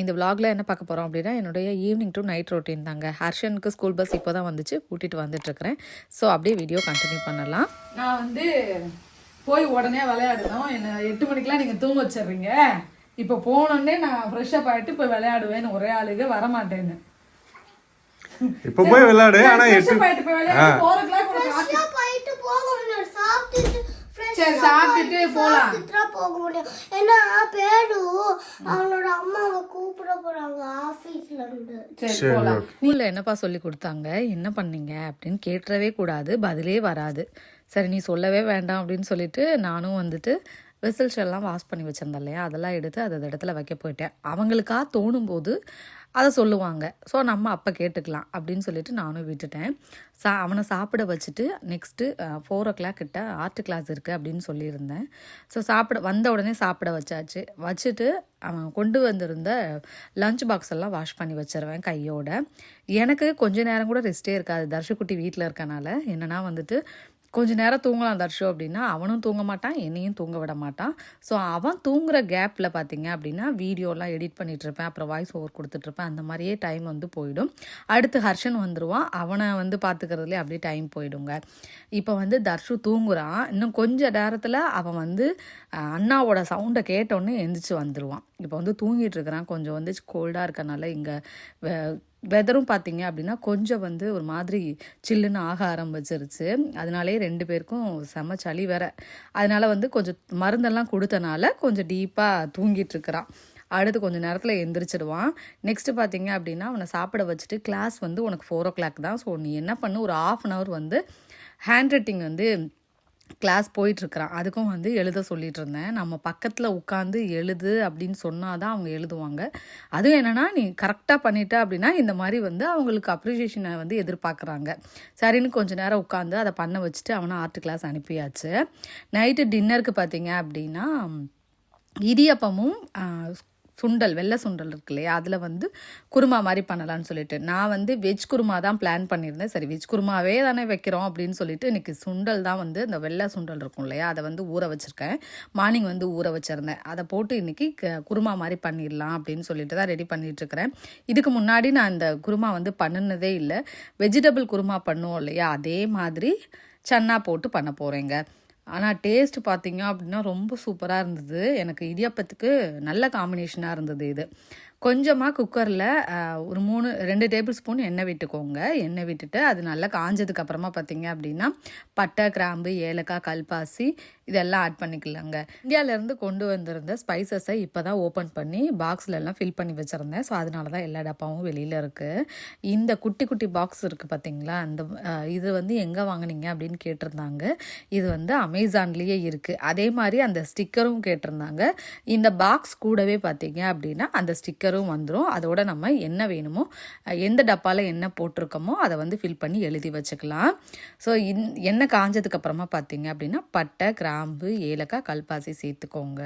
இந்த vlogல என்ன பார்க்க போகிறோம் அப்படின்னா என்னுடைய ஈவினிங் டு நைட் ரொட்டீன் தாங்க. ஹர்ஷனுக்கு ஸ்கூல் பஸ் இப்போ தான் வந்துச்சு கூட்டிகிட்டு வந்துட்டுருக்கிறேன். ஸோ அப்படியே வீடியோ கண்டினியூ பண்ணலாம். நான் வந்து போய் உடனே விளையாடணும். என்ன எட்டு மணிக்கெல்லாம் நீங்கள் தூங்க வச்சிடுறீங்க. இப்போ போனோடனே நான் ஃப்ரெஷ்அப் ஆகிட்டு போய் விளையாடுவேன்னு ஒரே ஆளுக வரமாட்டேன்னு. இப்ப போய் விளையாடு ஆனா எட்டு ஃப்ரெஷ்அப் ஆகிட்டு போய் விளையாடு ஃபோர் ஓ கிளாக் உனக்கு ஆஃபீஸ் போயிட்டு போக முடியும் சாப்பிட்டுட்டு fresh சரி சாப்பிட்டுட்டு தான் போக முடியும். ஏன்னா பேரு அவனோட அம்மாவை கூப்பிட போறாங்க ஆபீஸ்ல இருந்து. சரி போகலாம் ஸ்கூலில் என்னப்பா சொல்லி கொடுத்தாங்க? என்ன பண்ணீங்க அப்படின்னு கேட்டுறவே கூடாது. பதிலே வராது. சரி நீ சொல்லவே வேண்டாம் அப்படின்னு சொல்லிட்டு நானும் வந்துட்டு வெசல்ஸ் எல்லாம் வாஷ் பண்ணி வச்சிருந்தேன் இல்லையா? அதெல்லாம் எடுத்து அது அந்த இடத்துல வைக்க போயிட்டேன். அவங்களுக்கா தோணும் போது அதை சொல்லுவாங்க. ஸோ நம்ம அப்போ கேட்டுக்கலாம் அப்படின்னு சொல்லிட்டு நானும் விட்டுட்டேன். சா அவனை சாப்பிட வச்சுட்டு நெக்ஸ்ட்டு ஃபோர் ஓ கிளாக் கிட்ட ஆர்ட் கிளாஸ் இருக்குது அப்படின்னு சொல்லியிருந்தேன். ஸோ சாப்பிட வந்த உடனே சாப்பிட வச்சாச்சு. வச்சுட்டு அவன் கொண்டு வந்திருந்த லஞ்ச் பாக்ஸ் எல்லாம் வாஷ் பண்ணி வச்சிருவேன் கையோட. எனக்கு கொஞ்ச நேரம் கூட ரெஸ்ட்டே இருக்காது. தர்ஷக்குட்டி வீட்டில் இருக்கனால என்னென்னா வந்துட்டு கொஞ்ச நேரம் தூங்கலாம் தர்ஷு அப்படின்னா அவனும் தூங்க மாட்டான் என்னையும் தூங்க விட மாட்டான். ஸோ அவன் தூங்குற கேப்பில் பார்த்தீங்க அப்படின்னா வீடியோலாம் எடிட் பண்ணிகிட்ருப்பேன் அப்புறம் வாய்ஸ் ஓவர் கொடுத்துட்ருப்பேன் அந்த மாதிரியே டைம் வந்து போயிடும். அடுத்து ஹர்ஷன் வந்துடுவான் அவனை வந்து பார்த்துக்கிறதுலே அப்படியே டைம் போயிடுங்க. இப்போ வந்து தர்ஷு தூங்குறான் இன்னும் கொஞ்ச நேரத்தில் அவன் வந்து அண்ணாவோட சவுண்டை கேட்டோன்னே எந்திரிச்சு வந்துடுவான் இப்போ வந்து தூங்கிட்டு இருக்கிறான் கொஞ்சம் வந்து கோல்டாக இருக்கனால இங்கே வெதரும் பார்த்தீங்க அப்படின்னா கொஞ்சம் வந்து ஒரு மாதிரி சில்லுன்னு ஆக ஆரம்பிச்சிருச்சு. அதனாலே ரெண்டு பேருக்கும் செம சளி வேற. அதனால வந்து கொஞ்சம் மருந்தெல்லாம் கொடுத்தனால கொஞ்சம் டீப்பாக தூங்கிட்டு இருக்கிறான். அடுத்து கொஞ்சம் நேரத்தில் எந்திரிச்சிடுவான். நெக்ஸ்ட் பார்த்தீங்க அப்படின்னா அவனை சாப்பிட வச்சுட்டு கிளாஸ் வந்து உனக்கு ஃபோர் ஓ கிளாக் தான். ஸோ நீ என்ன பண்ணு? ஒரு ஆஃப் அன் ஹவர் வந்து ஹேண்ட் ரைட்டிங் வந்து கிளாஸ் போயிட்டுருக்குறான். அதுக்கும் வந்து எழுத சொல்லிட்டு இருந்தேன் நம்ம பக்கத்தில் உட்காந்து எழுது அப்படின்னு சொன்னால் தான் அவங்க எழுதுவாங்க. அதுவும் என்னென்னா நீ கரெக்டாக பண்ணிட்ட அப்படின்னா இந்த மாதிரி வந்து அவங்களுக்கு அப்ரிசியேஷனை வந்து எதிர்பார்க்குறாங்க. சரின்னு கொஞ்ச நேரம் உட்காந்து அதை பண்ண வச்சுட்டு அவனை ஆர்ட் கிளாஸ் அனுப்பியாச்சு. நைட்டு டின்னருக்கு பார்த்தீங்க அப்படின்னா இடியப்பமும் சுண்டல் வெள்ளை சுண்டல் இருக்கு இல்லையா அதில் வந்து குருமா மாதிரி பண்ணலான்னு சொல்லிட்டு. நான் வந்து வெஜ் குருமா தான் பிளான் பண்ணியிருந்தேன். சரி வெஜ் குருமாவே தானே வைக்கிறோம் அப்படின்னு சொல்லிட்டு இன்றைக்கி சுண்டல் தான் வந்து இந்த வெள்ளை சுண்டல் இருக்கும் இல்லையா அதை வந்து ஊற வச்சுருக்கேன். மார்னிங் வந்து ஊற வச்சுருந்தேன். அதை போட்டு இன்றைக்கி க- குருமா மாதிரி பண்ணிடலாம் அப்படின்னு சொல்லிட்டு தான் ரெடி பண்ணிகிட்ருக்கிறேன் இதுக்கு முன்னாடி நான் இந்த குருமா வந்து பண்ணினதே இல்லை. வெஜிடபிள் குருமா பண்ணுவோம் இல்லையா அதே மாதிரி சன்னா போட்டு பண்ண போகிறேங்க ஆனால் டேஸ்ட் பார்த்தீங்க அப்படின்னா ரொம்ப சூப்பராக இருந்தது. எனக்கு இடியாப்பத்துக்கு நல்ல காம்பினேஷனாக இருந்தது இது. கொஞ்சமாக குக்கரில் ஒரு மூணு ரெண்டு டேபிள் ஸ்பூன் எண்ணெய் விட்டுக்கோங்க. எண்ணெய் விட்டுட்டு அது நல்லா காஞ்சதுக்கப்புறமா பார்த்தீங்க அப்படின்னா பட்டை கிராம்பு ஏலக்காய் கல்பாசி இதெல்லாம் ஆட் பண்ணிக்கலாங்க. இந்தியாவிலேருந்து கொண்டு வந்திருந்த ஸ்பைசஸை இப்போ தான் ஓப்பன் பண்ணி பாக்ஸ்ல எல்லாம் ஃபில் பண்ணி வச்சுருந்தேன். ஸோ அதனால தான் எல்லா டப்பாவும் வெளியில் இருக்குது இந்த குட்டி குட்டி பாக்ஸ் இருக்குது பார்த்தீங்களா அந்த இது வந்து எங்கே வாங்குனீங்க அப்படின்னு கேட்டிருந்தாங்க. இது வந்து அமேசான்லேயே இருக்குது அதே மாதிரி அந்த ஸ்டிக்கரும் கேட்டிருந்தாங்க. இந்த பாக்ஸ் கூடவே பார்த்தீங்க அப்படின்னா அந்த ஸ்டிக்கர் ஸ்டிக்கரும் வந்துடும் அதோட நம்ம என்ன வேணுமோ எந்த டப்பாவில் என்ன போட்டிருக்கோமோ அதை வந்து ஃபில் பண்ணி எழுதி வச்சுக்கலாம். ஸோ இன் எண்ணெய் காஞ்சதுக்கப்புறமா பார்த்தீங்க அப்படின்னா பட்டை கிராம்பு ஏலக்காய் கல்பாசி சேர்த்துக்கோங்க.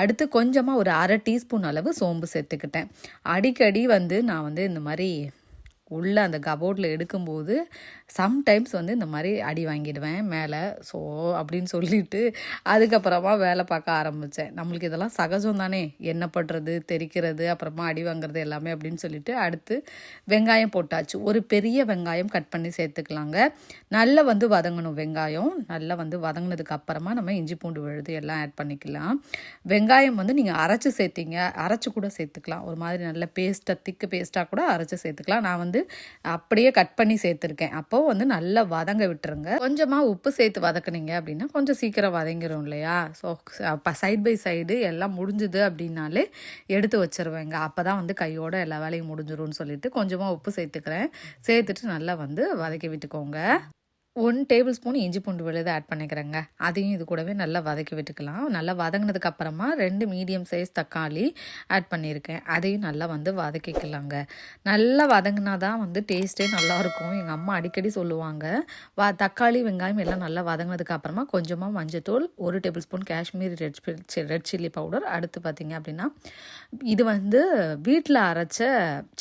அடுத்து கொஞ்சமாக ஒரு அரை டீஸ்பூன் அளவு சோம்பு சேர்த்துக்கிட்டேன். அடிக்கடி வந்து நான் வந்து இந்த மாதிரி உள்ள அந்த கபோர்டில் எடுக்கும்போது சம்டைம்ஸ் வந்து இந்த மாதிரி அடி வாங்கிடுவேன் மேலே. ஸோ அப்படின்னு சொல்லிட்டு அதுக்கப்புறமா வேலை பார்க்க ஆரம்பித்தேன் நம்மளுக்கு இதெல்லாம் சகஜம் தானே. எண்ணெய் படுறது தெறிக்கிறது அப்புறமா அடி வாங்குறது எல்லாமே அப்படின்னு சொல்லிட்டு அடுத்து வெங்காயம் போட்டாச்சு. ஒரு பெரிய வெங்காயம் கட் பண்ணி சேர்த்துக்கலாங்க. நல்லா வந்து வதங்கணும் வெங்காயம். நல்லா வந்து வதங்கினதுக்கு அப்புறமா நம்ம இஞ்சி பூண்டு விழுது எல்லாம் ஆட் பண்ணிக்கலாம். வெங்காயம் வந்து நீங்கள் அரைச்சி சேர்த்திங்க. அரைச்சி கூட சேர்த்துக்கலாம். ஒரு மாதிரி நல்ல பேஸ்ட்டாக திக்கு பேஸ்ட்டாக கூட அரைச்சி சேர்த்துக்கலாம். நான் வந்து அப்படியே கட் பண்ணி சேர்த்துருக்கேன். அப்போ வந்து நல்லா வதங்க விட்டுருங்க. கொஞ்சமாக உப்பு சேர்த்து வதக்குனீங்க அப்படின்னா கொஞ்சம் சீக்கிரம் வதங்கிரும் இல்லையா? ஸோ சைட் பை சைடு எல்லாம் முடிஞ்சுது அப்படின்னாலே எடுத்து வச்சிருவேங்க. அப்போ தான் வந்து கையோட எல்லா வேலையும் முடிஞ்சிரும்னு சொல்லிட்டு கொஞ்சமாக உப்பு சேர்த்துக்கிறேன். சேர்த்துட்டு நல்லா வந்து வதக்கி விட்டுக்கோங்க. ஒன் டேபிள் ஸ்பூன் இஞ்சி பூண்டு விழுது ஆட் பண்ணிக்கிறேங்க. அதையும் இது கூடவே நல்லா வதக்கி விட்டுக்கலாம். நல்லா வதங்கினதுக்கு அப்புறமா ரெண்டு மீடியம் சைஸ் தக்காளி ஆட் பண்ணியிருக்கேன். அதையும் நல்லா வந்து வதக்கிக்கலாங்க. நல்லா வதங்கினா தான் வந்து டேஸ்ட்டே நல்லாயிருக்கும் எங்கள் அம்மா அடிக்கடி சொல்லுவாங்க வா தக்காளி வெங்காயம் எல்லாம் நல்லா வதங்கினதுக்கு அப்புறமா கொஞ்சமாக மஞ்சத்தூள் ஒரு tablespoon Kashmiri red red chilli powder அடுத்து பார்த்தீங்க அப்படின்னா இது வந்து வீட்டில் அரைச்ச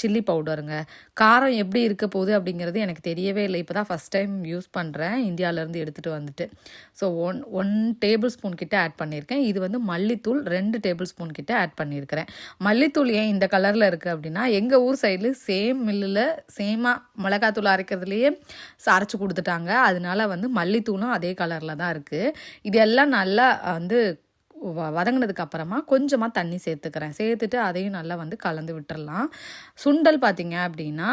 சில்லி பவுடருங்க. காரம் எப்படி இருக்க போகுது அப்படிங்கிறது எனக்கு தெரியவே இல்லை. இப்போ தான் ஃபஸ்ட் டைம் யூஸ் பண்ணுறேன் இந்தியாவிலேருந்து எடுத்துகிட்டு வந்துட்டு. So one one tablespoon கிட்டே ஆட் பண்ணியிருக்கேன். இது வந்து மல்லித்தூள் ரெண்டு டேபிள் ஸ்பூன் கிட்டே ஆட் பண்ணியிருக்கிறேன். மல்லித்தூள் ஏன் இந்த கலரில் இருக்குது அப்படின்னா எங்கள் ஊர் சைடில் சேம் மில்லில் சேமாக மிளகாத்தூள் அரைக்கிறதுலையே அரைச்சி கொடுத்துட்டாங்க. அதனால வந்து மல்லித்தூளும் அதே கலரில் தான் இருக்குது இது எல்லாம் நல்லா வந்து வ வதங்கினதுக்கு அப்புறமா கொஞ்சமாக தண்ணி சேர்த்துக்கிறேன். சேர்த்துட்டு அதையும் நல்லா வந்து கலந்து விட்டுறலாம். சுண்டல் பார்த்தீங்க அப்படின்னா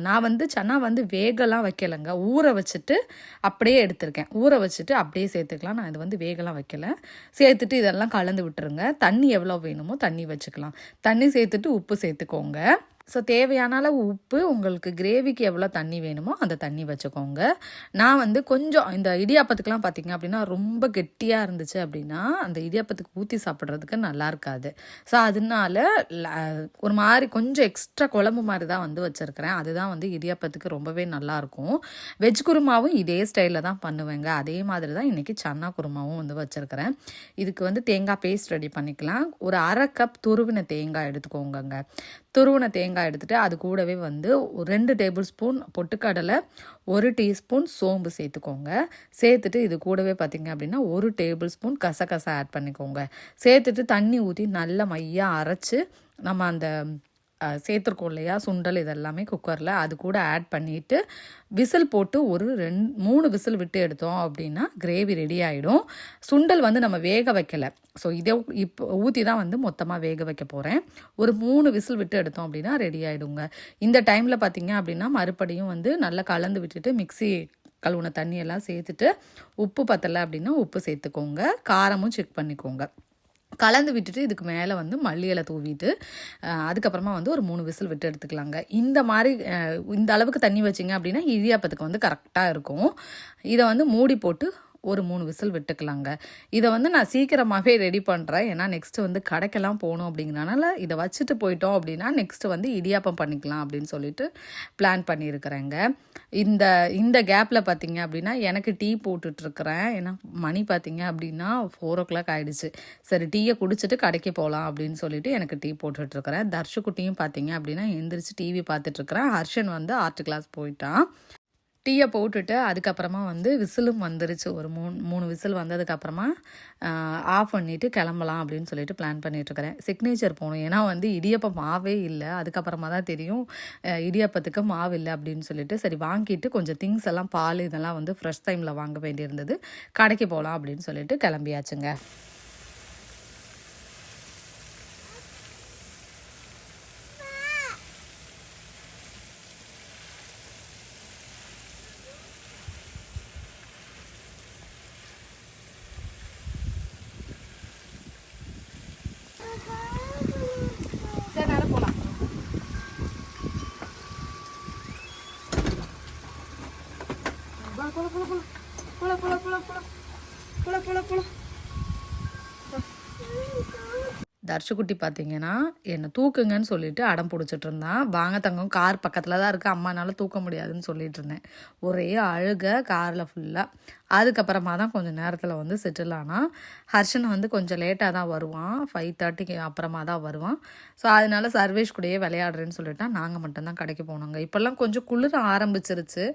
நான் வந்து சன்னா வந்து வேகலாம் வைக்கலைங்க. ஊற வச்சுட்டு அப்படியே எடுத்திருக்கேன். ஊற வச்சுட்டு அப்படியே சேர்த்துக்கலாம். நான் இது வந்து வேகலாம் வைக்கல. சேர்த்துட்டு இதெல்லாம் கலந்து விட்டுருங்க. தண்ணி எவ்வளோ வேணுமோ தண்ணி வச்சுக்கலாம். தண்ணி சேர்த்துட்டு உப்பு சேர்த்துக்கோங்க. ஸோ தேவையான அளவு உப்பு உங்களுக்கு கிரேவிக்கு எவ்வளோ தண்ணி வேணுமோ அந்த தண்ணி வச்சுக்கோங்க. நான் வந்து கொஞ்சம் இந்த இடியாப்பத்துக்குலாம் பார்த்திங்க அப்படின்னா ரொம்ப கெட்டியாக இருந்துச்சு அப்படின்னா அந்த இடியாப்பத்துக்கு ஊற்றி சாப்பிட்றதுக்கு நல்லா இருக்காது. ஸோ அதனால ஒரு மாதிரி கொஞ்சம் எக்ஸ்ட்ரா குழம்பு மாதிரி தான் வந்து வச்சுருக்கிறேன். அதுதான் வந்து இடியாப்பத்துக்கு ரொம்பவே நல்லாயிருக்கும் வெஜ் குருமாவும் இதே ஸ்டைலில் தான் பண்ணுவேங்க. அதே மாதிரி தான் இன்றைக்கி சன்னா குருமாவும் வந்து வச்சுருக்கிறேன். இதுக்கு வந்து தேங்காய் பேஸ்ட் ரெடி பண்ணிக்கலாம். ஒரு அரை கப் துருவின தேங்காய் எடுத்துக்கோங்கங்க. துருவின தேங்காய் எடுத்துட்டு அது கூடவே வந்து ஒரு ரெண்டு டேபிள் ஸ்பூன் பொட்டுக்கடலை ஒரு டீஸ்பூன் சோம்பு சேர்த்துக்கோங்க. சேர்த்துட்டு இது கூடவே பார்த்தீங்க அப்படின்னா ஒரு டேபிள் ஸ்பூன் கசகசா ஆட் பண்ணிக்கோங்க. சேர்த்துட்டு தண்ணி ஊற்றி நல்லா மையாக அரைச்சி நம்ம அந்த சேர்த்துருக்கோம் இல்லையா? சுண்டல் இதெல்லாமே குக்கரில். அது கூட ஆட் பண்ணிவிட்டு விசில் போட்டு ஒரு ரெண்டு மூணு விசில் விட்டு எடுத்தோம் அப்படின்னா கிரேவி ரெடி ஆகிடும் சுண்டல் வந்து நம்ம வேக வைக்கலை. ஸோ இதே இப்போ ஊற்றி தான் வந்து மொத்தமாக வேக வைக்க போகிறேன் ஒரு மூணு விசில் விட்டு எடுத்தோம் அப்படின்னா ரெடி ஆகிடுங்க இந்த டைமில் பார்த்தீங்க அப்படின்னா மறுபடியும் வந்து நல்லா கலந்து விட்டுட்டு மிக்ஸி கழுவுன தண்ணியெல்லாம் சேர்த்துட்டு உப்பு பத்தலை அப்படின்னா உப்பு சேர்த்துக்கோங்க. காரமும் செக் பண்ணிக்கோங்க. கலந்து விட்டுட்டு இதுக்கு மேலே வந்து மல்லி இலை தூவிட்டு அதுக்கப்புறமா வந்து ஒரு மூணு விசில் விட்டு எடுத்துக்கலாங்க. இந்த மாதிரி இந்த அளவுக்கு தண்ணி வச்சிங்க அப்படின்னா இடியாப்பத்துக்கு வந்து கரெக்டாக இருக்கும். இதை வந்து மூடி போட்டு ஒரு மூணு விசில் விட்டுக்கலாங்க. இதை வந்து நான் சீக்கிரமாகவே ரெடி பண்ணுறேன் ஏன்னா நெக்ஸ்ட்டு வந்து கடைக்கெல்லாம் போகணும் அப்படிங்கிறனால இதை வச்சுட்டு போயிட்டோம் அப்படின்னா நெக்ஸ்ட்டு வந்து இடியாப்பம் பண்ணிக்கலாம் அப்படின்னு சொல்லிட்டு பிளான் பண்ணியிருக்கிறேங்க. இந்த இந்த கேப்பில் பார்த்தீங்க அப்படின்னா எனக்கு டீ போட்டுட்ருக்குறேன். ஏன்னா மணி பார்த்தீங்க அப்படின்னா ஃபோர் ஓ கிளாக் ஆகிடுச்சு சரி டீயை குடிச்சிட்டு கடைக்கு போகலாம் அப்படின்னு சொல்லிட்டு எனக்கு டீ போட்டுட்ருக்கிறேன். தர்ஷுக்குட்டியும் பார்த்தீங்க அப்படின்னா எந்திரிச்சு டிவி பார்த்துட்ருக்குறேன். ஹர்ஷன் வந்து ஆர்ட் கிளாஸ் போயிட்டான். டீயை போட்டுட்டு அதுக்கப்புறமா வந்து விசிலும் வந்துருச்சு. ஒரு மூணு மூணு விசில் வந்ததுக்கப்புறமா ஆஃப் பண்ணிவிட்டு கிளம்பலாம் அப்படின்னு சொல்லிட்டு பிளான் பண்ணிகிட்ருக்கிறேன் சிக்னேச்சர் போகணும். ஏன்னா வந்து இடியப்பம் மாவே இல்லை. அதுக்கப்புறமா தான் தெரியும் இடியப்பத்துக்கு மாவு இல்லை அப்படின்னு சொல்லிட்டு. சரி வாங்கிட்டு கொஞ்சம் திங்ஸ் எல்லாம் பால் இதெல்லாம் வந்து ஃப்ரெஷ் டைமில் வாங்க வேண்டியிருந்தது. கடைக்கு போகலாம் அப்படின்னு சொல்லிட்டு கிளம்பியாச்சுங்க. தர்ஷகுட்டி பார்த்தீங்கன்னா என்னை தூக்குங்கன்னு சொல்லிட்டு அடம் பிடிச்சிட்டு இருந்தான். வாங்க தங்கம் கார் பக்கத்தில் தான் இருக்குது அம்மானால தூக்க முடியாதுன்னு சொல்லிட்டு இருந்தேன். ஒரே அழுக காரில் ஃபுல்லாக அதுக்கப்புறமா தான் கொஞ்சம் நேரத்தில் வந்து செட்டில் ஆனால் ஹர்ஷன் வந்து கொஞ்சம் லேட்டாக தான் வருவான். ஃபைவ் தேர்ட்டிக்கு அப்புறமா தான் வருவான். ஸோ அதனால சர்வேஷ் கூடயே விளையாடுறேன்னு சொல்லிட்டா நாங்கள் மட்டும்தான் கடைக்கு போனோங்க. இப்போல்லாம் கொஞ்சம் குளிர ஆரம்பிச்சிருச்சு.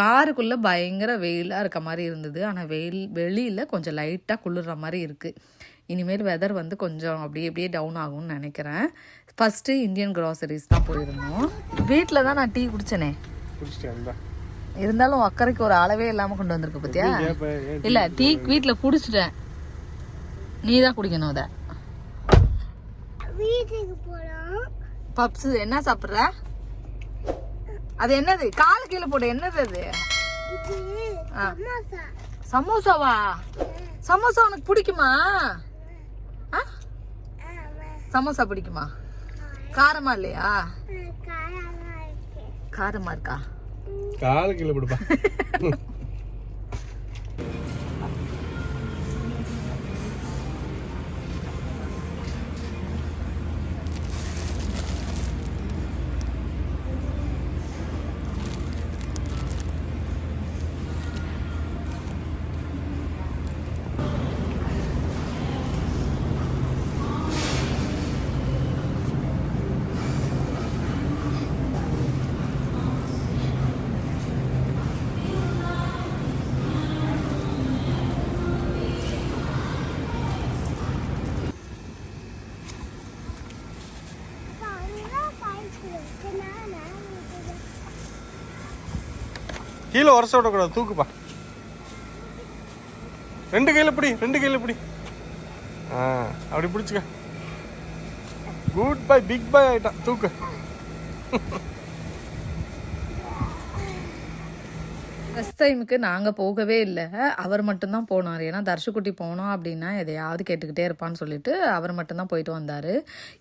காருக்குள்ளே பயங்கர வெயிலாக இருக்க மாதிரி இருந்தது. ஆனால் வெயில் வெளியில் கொஞ்சம் லைட்டாக குளிர்ற மாதிரி இருக்குது இனிமேல் வெதர் வந்து கொஞ்சம் அப்படியே அப்படியே டவுன் ஆகும்னு நினைக்கிறேன். ஃபஸ்ட்டு இந்தியன் க்ராசரிஸ் தான் போயிருந்தோம். வீட்டில் தான் நான் டீ குடிச்சேனே. குடிச்சிட்டேன் இருந்தாலும் அக்கறைக்கு ஒரு அளவே இல்லாமல் கொண்டு வந்திருக்கு பார்த்தியா இல்லை டீ வீட்டில் குடிச்சிட்டேன். நீ தான் குடிக்கணும் அதை. பப்ஸு என்ன சாப்பிட்ற? அது என்னது? கால் கீழே போடு என்னது அது? சமோசாவா? சமோசா உனக்கு பிடிக்குமா? சமோசா பிடிக்குமா? காரமா இல்லையா? காரமா இருக்கு. காரமா இருக்கா? காலு கீழே போடுப்பா. கீழே உரச விடக்கூடாது தூக்குப்பா. ரெண்டு கையில் பிடி ரெண்டு கையில் பிடி. ஆ அப்படி பிடிச்சிக்க. குட் பாய் பிக் பாய் ஆயிட்டான். தூக்கு. ஃபஸ்ட் டைமுக்கு நாங்கள் போகவே இல்லை. அவர் மட்டும்தான் போனார். ஏன்னா தர்ஷக்குட்டி போனோம் அப்படின்னா எதையாவது கேட்டுக்கிட்டே இருப்பான்னு சொல்லிட்டு அவர் மட்டும்தான் போயிட்டு வந்தார்.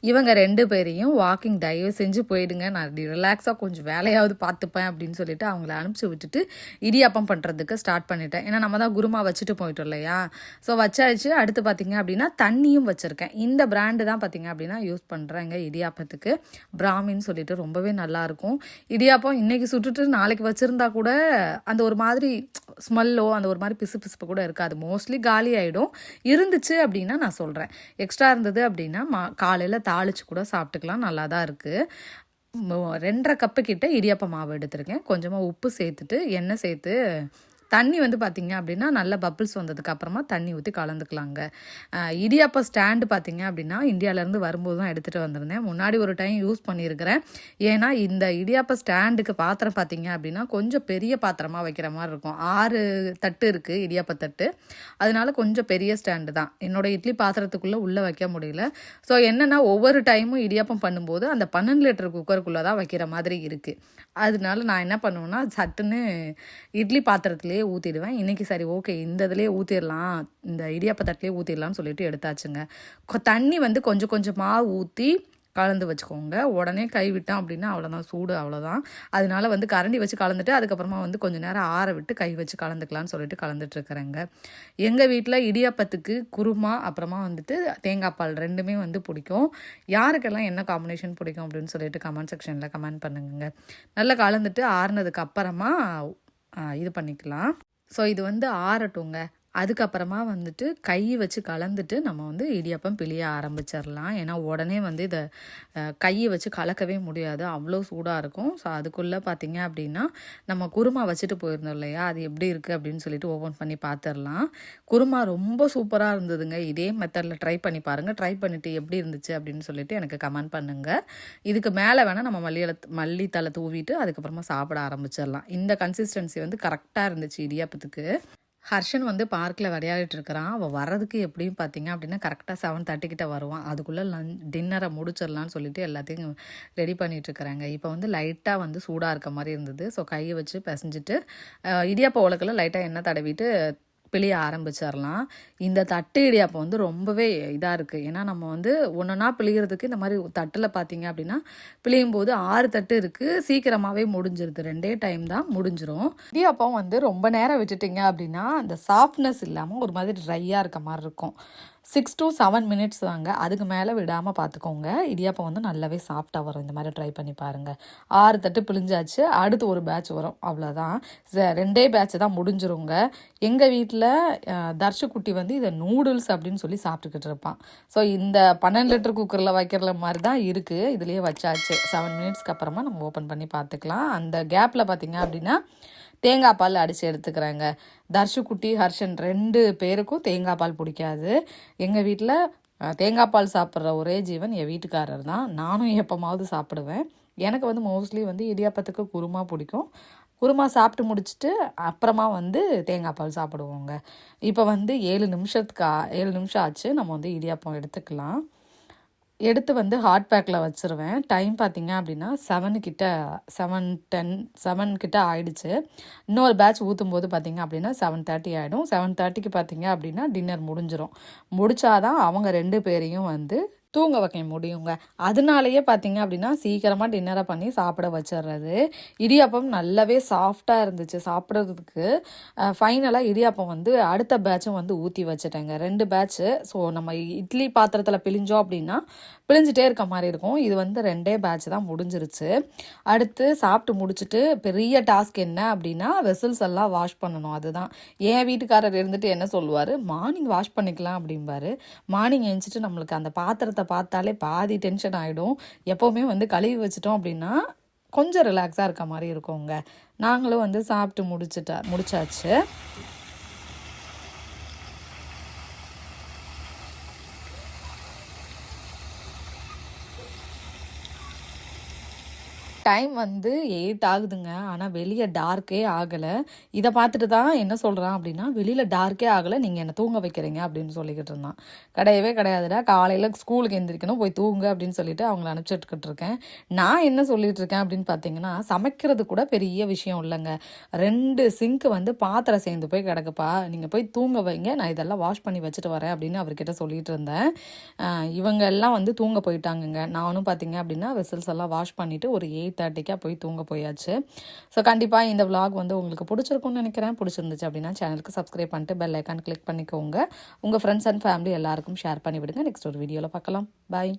இவங்க ரெண்டு பேரையும் வாக்கிங் தயவு செஞ்சு போயிடுங்க. நான் ரிலாக்ஸாக கொஞ்சம் வேலையாவது பார்த்துப்பேன் அப்படின்னு சொல்லிட்டு அவங்கள அனுப்பிச்சி விட்டுட்டு இடியாப்பம் பண்ணுறதுக்கு ஸ்டார்ட் பண்ணிட்டேன். ஏன்னா நம்ம தான் குருமா வச்சுட்டு போயிட்டோம் இல்லையா? ஸோ வச்சாச்சு. அடுத்து பார்த்தீங்க அப்படின்னா தண்ணியும் வச்சுருக்கேன். இந்த பிராண்டு தான் பார்த்தீங்க அப்படின்னா யூஸ் பண்ணுறேங்க இடியாப்பத்துக்கு. பிராமின்னு சொல்லிட்டு ரொம்பவே நல்லாயிருக்கும் இடியாப்பம் இன்றைக்கி சுட்டுட்டு நாளைக்கு வச்சுருந்தா கூட அந்த ஒரு மாதிரி ஸ்மெல்லோ அந்த ஒரு மாதிரி பிசு பிசுப்பு கூட இருக்காது. மோஸ்ட்லி காலி ஆகிடும் இருந்துச்சு அப்படின்னா நான் சொல்கிறேன் எக்ஸ்ட்ரா இருந்தது அப்படின்னா மா காலையில் தாளிச்சு கூட சாப்பிட்டுக்கலாம். நல்லா தான் இருக்குது ரெண்டரை கப்பு கிட்ட இடியாப்ப மாவு எடுத்திருக்கேன். கொஞ்சமாக உப்பு சேர்த்துட்டு எண்ணெய் சேர்த்து தண்ணி வந்து பார்த்தீங்க அப்படின்னா நல்ல பப்பிள்ஸ் வந்ததுக்கு அப்புறமா தண்ணி ஊற்றி கலந்துக்கலாங்க. இடியாப்பா ஸ்டாண்டு பார்த்தீங்க அப்படின்னா இந்தியாவிலேருந்து வரும்போது தான் எடுத்துகிட்டு வந்திருந்தேன். முன்னாடி ஒரு டைம் யூஸ் பண்ணியிருக்கிறேன். ஏன்னா இந்த இடியாப்ப ஸ்டாண்டுக்கு பாத்திரம் பார்த்தீங்க அப்படின்னா கொஞ்சம் பெரிய பாத்திரமாக வைக்கிற மாதிரி இருக்கும். ஆறு தட்டு இருக்குது இடியாப்ப தட்டு. அதனால கொஞ்சம் பெரிய ஸ்டாண்டு தான். என்னோட இட்லி பாத்திரத்துக்குள்ளே உள்ளே வைக்க முடியல. ஸோ என்னென்னா ஒவ்வொரு டைமும் இடியாப்பம் பண்ணும்போது அந்த பன்னெண்டு லிட்டர் குக்கருக்குள்ளே தான் வைக்கிற மாதிரி இருக்குது அதனால நான் என்ன பண்ணுவேன்னா சட்டுன்னு இட்லி பாத்திரத்துலேயே ஊற்றிடுவேன் இன்றைக்கி சரி ஓகே இந்த இதுலேயே ஊற்றிடலாம் இந்த இடியாப்ப தட்டிலே ஊற்றிடலாம்னு சொல்லிட்டு எடுத்தாச்சுங்க. தண்ணி வந்து கொஞ்சம் கொஞ்சமாக ஊற்றி கலந்து வச்சுக்கோங்க. உடனே கை விட்டோம் அப்படின்னா அவ்வளோதான் சூடு அவ்வளோதான் அதனால வந்து கரண்டி வச்சு கலந்துட்டு அதுக்கப்புறமா வந்து கொஞ்சம் நேரம் ஆற விட்டு கை வச்சு கலந்துக்கலாம்னு சொல்லிட்டு கலந்துட்டுருக்குறேங்க எங்கள் வீட்டில் இடியாப்பத்துக்கு குருமா அப்புறமா வந்துட்டு தேங்காய் பால் ரெண்டுமே வந்து பிடிக்கும். யாருக்கெல்லாம் என்ன காம்பினேஷன் பிடிக்கும் அப்படின்னு சொல்லிட்டு கமெண்ட் செக்ஷனில் கமெண்ட் பண்ணுங்க நல்லா கலந்துட்டு ஆறுனதுக்கு அப்புறமா இது பண்ணிக்கலாம். ஸோ இது வந்து ஆறட்டுங்க. அதுக்கப்புறமா வந்துட்டு கை வச்சு கலந்துட்டு நம்ம வந்து இடியாப்பம் பிழிய ஆரம்பிச்சிடலாம். ஏன்னா உடனே வந்து இதை கையை வச்சு கலக்கவே முடியாது. அவ்வளோ சூடாக இருக்கும். ஸோ அதுக்குள்ளே பார்த்தீங்க அப்படின்னா நம்ம குருமா வச்சுட்டு போயிருந்தோம் இல்லையா? அது எப்படி இருக்குது அப்படின்னு சொல்லிட்டு ஓப்பன் பண்ணி பார்த்துடலாம் குருமா ரொம்ப சூப்பராக இருந்ததுங்க. இதே மெத்தடில் ட்ரை பண்ணி பாருங்கள் ட்ரை பண்ணிவிட்டு எப்படி இருந்துச்சு அப்படின்னு சொல்லிட்டு எனக்கு கமெண்ட் பண்ணுங்கள் இதுக்கு மேலே வேணால் நம்ம மல்லியலை மல்லித்தலை தூவிட்டு அதுக்கப்புறமா சாப்பிட ஆரம்பிச்சிடலாம். இந்த கன்சிஸ்டன்சி வந்து கரெக்டாக இருந்துச்சு இடியாப்பத்துக்கு. ஹர்ஷன் வந்து பார்க்கில் விளையாடிட்டு இருக்கிறான் அவள் வர்றதுக்கு எப்படியும் பார்த்தீங்க அப்படின்னா கரெக்டாக செவன் தேர்ட்டிக்கிட்ட வருவான். அதுக்குள்ளே லஞ்ச் டின்னரை முடிச்சிடலான்னு சொல்லிட்டு எல்லாத்தையும் ரெடி பண்ணிகிட்ருக்குறாங்க இப்போ வந்து லைட்டாக வந்து சூடாக இருக்க மாதிரி இருந்தது. ஸோ கையை வச்சு பிசைஞ்சிட்டு அஹ், இடியாப்ப உலக்கில் லைட்டாக எண்ணெய் தடவிட்டு பிழிய ஆரம்பிச்சிடலாம் இந்த தட்டு இடியாப்பம் வந்து ரொம்பவே இதாக இருக்குது ஏன்னா நம்ம வந்து ஒன்றுனா பிழிகிறதுக்கு இந்த மாதிரி தட்டில் பார்த்தீங்க அப்படின்னா பிழியும் போது ஆறு தட்டு இருக்குது சீக்கிரமாகவே முடிஞ்சிருது. ரெண்டே டைம் தான் முடிஞ்சிரும். இடியாப்பம் வந்து ரொம்ப நேரம் விட்டுட்டீங்க அப்படின்னா அந்த சாஃப்ட்னஸ் இல்லாமல் ஒரு மாதிரி ட்ரையாக இருக்க மாதிரி இருக்கும். சிக்ஸ் டு செவன் மினிட்ஸ் தாங்க. அதுக்கு மேலே விடாமல் பார்த்துக்கோங்க இடியாப்பம் வந்து நல்லாவே சாஃப்டாக வரும். இந்த மாதிரி ட்ரை பண்ணி பாருங்கள் ஆறு தட்டு பிழிஞ்சாச்சு. அடுத்து ஒரு பேட்ச் வரும். அவ்வளோதான் ச- ரெண்டே பேட்ச் தான் முடிஞ்சிருங்க. எங்கள் வீட்டில் தர்ஷக்குட்டி வந்து இதை நூடுல்ஸ் அப்படின்னு சொல்லி சாப்பிட்டுக்கிட்டு இருப்பான். ஸோ இந்த பன்னெண்டு லிட்டர் குக்கரில் வைக்கிற மாதிரி தான் இருக்குது இதுலேயே வச்சாச்சு. செவன் மினிட்ஸ்க்கு அப்புறமா நம்ம ஓப்பன் பண்ணி பார்த்துக்கலாம் அந்த கேப்பில் பார்த்தீங்க அப்படின்னா தேங்காய் பால் அடித்து எடுத்துக்கிறாங்க. தர்ஷுக்குட்டி ஹர்ஷன் ரெண்டு பேருக்கும் தேங்காய் பால் பிடிக்காது. எங்கள் வீட்டில் தேங்காய் பால் சாப்பிட்ற ஒரே ஜீவன் என் வீட்டுக்காரர் தான். நானும் எப்போமாவது சாப்பிடுவேன். எனக்கு வந்து மோஸ்ட்லி வந்து இடியாப்பத்துக்கு குருமா பிடிக்கும். குருமா சாப்பிட்டு முடிச்சுட்டு அப்புறமா வந்து தேங்காய் பால் சாப்பிடுவோங்க. இப்போ வந்து ஏழு நிமிஷத்துக்கு ஏழு நிமிஷம் ஆச்சு. நம்ம வந்து இடியாப்பம் எடுத்துக்கலாம். எடுத்து வந்து ஹாட் பேக்கில் வச்சுருவேன். டைம் பார்த்தீங்க அப்படின்னா செவனு கிட்ட செவன் டென் செவன் கிட்ட ஆயிடுச்சு. இன்னொரு பேட்ச் ஊற்றும் போது பார்த்தீங்க அப்படின்னா செவன் தேர்ட்டி ஆகிடும் செவன் தேர்ட்டிக்கு பார்த்தீங்க அப்படின்னா டின்னர் முடிஞ்சிடும் முடிச்சாதான் அவங்க ரெண்டு பேரையும் வந்து தூங்க வைக்க முடியுங்க. அதனாலயே பார்த்தீங்க அப்படின்னா சீக்கிரமாக டின்னரை பண்ணி சாப்பிட வச்சிடுறது இடியாப்பம் நல்லாவே சாஃப்டாக இருந்துச்சு சாப்பிட்றதுக்கு. ஃபைனலாக இடியாப்பம் வந்து அடுத்த பேட்சும் வந்து ஊற்றி வச்சுட்டேங்க. ரெண்டு பேட்ச்சு ஸோ நம்ம இட்லி பாத்திரத்தில் பிழிஞ்சோம் அப்படின்னா பிழிஞ்சிட்டே இருக்க மாதிரி இருக்கும். இது வந்து ரெண்டே பேட்ச் தான் முடிஞ்சிருச்சு. அடுத்து சாப்பிட்டு முடிச்சுட்டு பெரிய டாஸ்க் என்ன அப்படின்னா வெசல்ஸ் எல்லாம் வாஷ் பண்ணணும். அதுதான். என் வீட்டுக்காரர் இருந்துட்டு என்ன சொல்லுவார்? மார்னிங் வாஷ் பண்ணிக்கலாம் அப்படிம்பாரு. மார்னிங் எழுந்துட்டு நம்மளுக்கு அந்த பாத்திரத்தை பார்த்தாலே பாதி டென்ஷன் ஆகிடும் எப்போவுமே வந்து கழுவி வச்சிட்டோம் அப்படின்னா கொஞ்சம் ரிலாக்ஸாக இருக்க மாதிரி இருக்குங்க நாங்களும் வந்து சாப்பிட்டு முடிச்சுட்டா முடிச்சாச்சு. டைம் வந்து எயிட் ஆகுதுங்க. ஆனால் வெளியே டார்க்கே ஆகலை. இதை பார்த்துட்டு தான் என்ன சொல்கிறான் அப்படின்னா வெளியில் டார்க்கே ஆகலை நீங்கள் என்னை தூங்க வைக்கிறீங்க அப்படின்னு சொல்லிக்கிட்டு இருந்தான். கிடையவே கிடையாதுடா. காலையில் ஸ்கூலுக்கு எந்திரிக்கணும் போய் தூங்க அப்படின்னு சொல்லிட்டு அவங்கள அனுப்பிச்சிட்டுக்கிட்டு இருக்கேன். நான் என்ன சொல்லிட்டு இருக்கேன் அப்படின்னு பார்த்தீங்கன்னா சமைக்கிறது கூட பெரிய விஷயம் இல்லைங்க. ரெண்டு சிங்க் வந்து பாத்திரம் சேர்ந்து போய் கிடக்குப்பா. நீங்கள் போய் தூங்க வைங்க. நான் இதெல்லாம் வாஷ் பண்ணி வச்சுட்டு வரேன் அப்படின்னு அவர்கிட்ட சொல்லிட்டு இருந்தேன். இவங்க எல்லாம் வந்து தூங்க போயிட்டாங்கங்க. நானும் பார்த்தீங்க அப்படின்னா வெசல்ஸ் எல்லாம் வாஷ் பண்ணிவிட்டு ஒரு எயிட் தேர்ட்டிக்காக போய் தூங்க போயாச்சு. ஸோ கண்டிப்பாக இந்த vlog வந்து உங்களுக்கு பிடிச்சிருக்கும்னு நினைக்கிறேன். பிடிச்சிருந்துச்சு அப்படின்னா சேனலுக்கு சப்ஸ்கிரைப் பண்ணிட்டு பெல் ஐக்கான் கிளிக் பண்ணிக்கோங்க. உங்கள் ஃப்ரெண்ட்ஸ் அண்ட் ஃபேமிலி எல்லாருக்கும் ஷேர் பண்ணிவிடுங்க. நெக்ஸ்ட் ஒரு வீடியோவில் பார்க்கலாம். பாய்